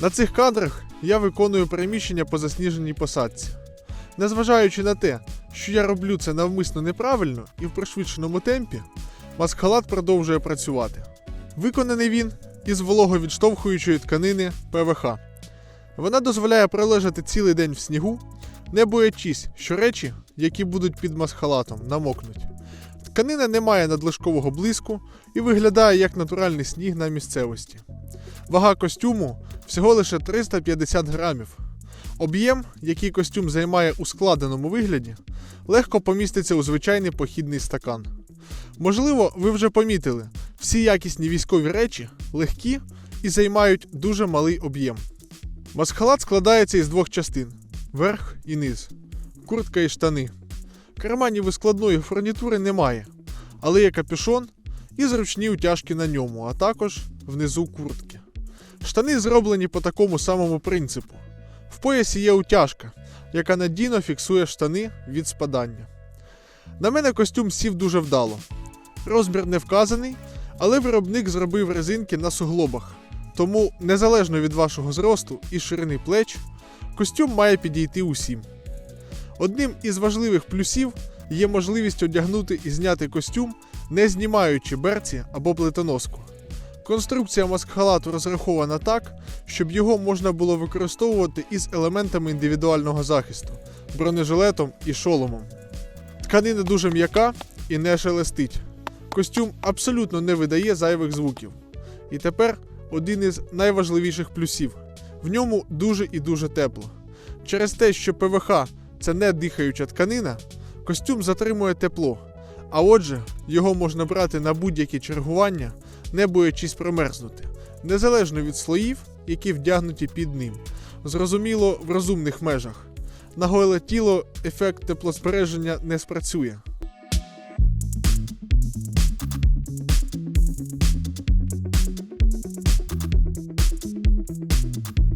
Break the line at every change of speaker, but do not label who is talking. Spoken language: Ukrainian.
На цих кадрах я виконую переміщення по засніженій посадці. Незважаючи на те, що я роблю це навмисно неправильно і в пришвидшеному темпі, маскалат продовжує працювати. Виконаний він із вологовідштовхуючої тканини ПВХ. Вона дозволяє пролежати цілий день в снігу, не боячись, що речі, які будуть під масхалатом, намокнуть. Тканина не має надлишкового блиску і виглядає як натуральний сніг на місцевості. Вага костюму всього лише 350 грамів. Об'єм, який костюм займає у складеному вигляді, легко поміститься у звичайний похідний стакан. Можливо, ви вже помітили, всі якісні військові речі легкі і займають дуже малий об'єм. Масхалат складається із двох частин: верх і низ, куртка і штани. Карманів і складної фурнітури немає, але є капюшон і зручні утяжки на ньому, а також внизу куртки. Штани зроблені по такому самому принципу. В поясі є утяжка, яка надійно фіксує штани від спадання. На мене костюм сів дуже вдало. Розмір не вказаний, але виробник зробив резинки на суглобах. Тому, незалежно від вашого зросту і ширини плеч, костюм має підійти усім. Одним із важливих плюсів є можливість одягнути і зняти костюм, не знімаючи берці або плитоноску. Конструкція маскхалату розрахована так, щоб його можна було використовувати із елементами індивідуального захисту, бронежилетом і шоломом. Тканина дуже м'яка і не шелестить. Костюм абсолютно не видає зайвих звуків. І тепер один із найважливіших плюсів: в ньому дуже і дуже тепло. Через те, що ПВХ це не дихаюча тканина, костюм затримує тепло, а отже, його можна брати на будь-які чергування, не боячись промерзнути, незалежно від слоїв, які вдягнуті під ним. Зрозуміло, в розумних межах. На голе тіло ефект теплозбереження не спрацює. Thank you.